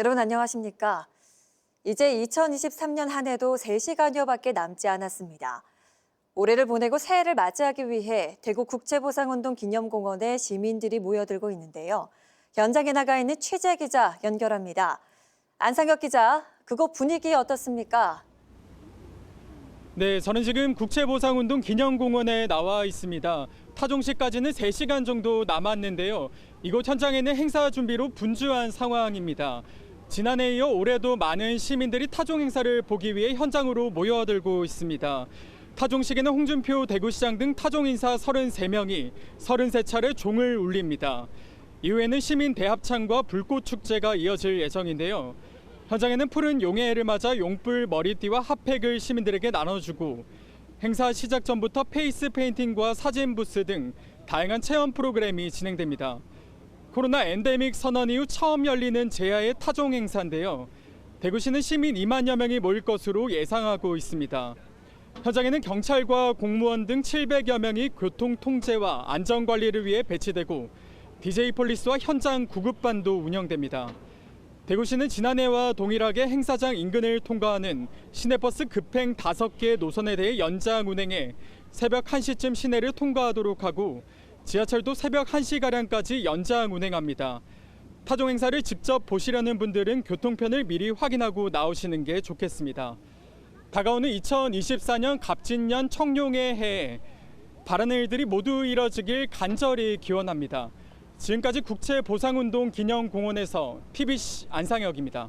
여러분 안녕하십니까? 이제 2023년 한 해도 3시간여밖에 남지 않았습니다. 올해를 보내고 새해를 맞이하기 위해 대구 국제보상운동 기념공원에 시민들이 모여들고 있는데요. 현장에 나가 있는 취재 기자 연결합니다. 안상혁 기자, 그곳 분위기 어떻습니까? 네, 저는 지금 국채보상운동 기념공원에 나와 있습니다. 타종식까지는 3시간 정도 남았는데요. 이곳 현장에는 행사 준비로 분주한 상황입니다. 지난해에 이어 올해도 많은 시민들이 타종 행사를 보기 위해 현장으로 모여들고 있습니다. 타종식에는 홍준표 대구시장 등 타종 인사 33명이 33차례 종을 울립니다. 이후에는 시민 대합창과 불꽃 축제가 이어질 예정인데요. 현장에는 푸른 용해를 맞아 용불 머리띠와 핫팩을 시민들에게 나눠주고 행사 시작 전부터 페이스 페인팅과 사진 부스 등 다양한 체험 프로그램이 진행됩니다. 코로나 엔데믹 선언 이후 처음 열리는 제야의 타종 행사인데요. 대구시는 시민 2만여 명이 모일 것으로 예상하고 있습니다. 현장에는 경찰과 공무원 등 700여 명이 교통 통제와 안전 관리를 위해 배치되고 DJ 폴리스와 현장 구급반도 운영됩니다. 대구시는 지난해와 동일하게 행사장 인근을 통과하는 시내버스 급행 5개 노선에 대해 연장 운행해 새벽 1시쯤 시내를 통과하도록 하고 지하철도 새벽 1시가량까지 연장 운행합니다. 타종 행사를 직접 보시려는 분들은 교통편을 미리 확인하고 나오시는 게 좋겠습니다. 다가오는 2024년 갑진년 청룡의 해에 바라는 일들이 모두 이뤄지길 간절히 기원합니다. 지금까지 국채보상운동 기념공원에서 TBC 안상혁입니다.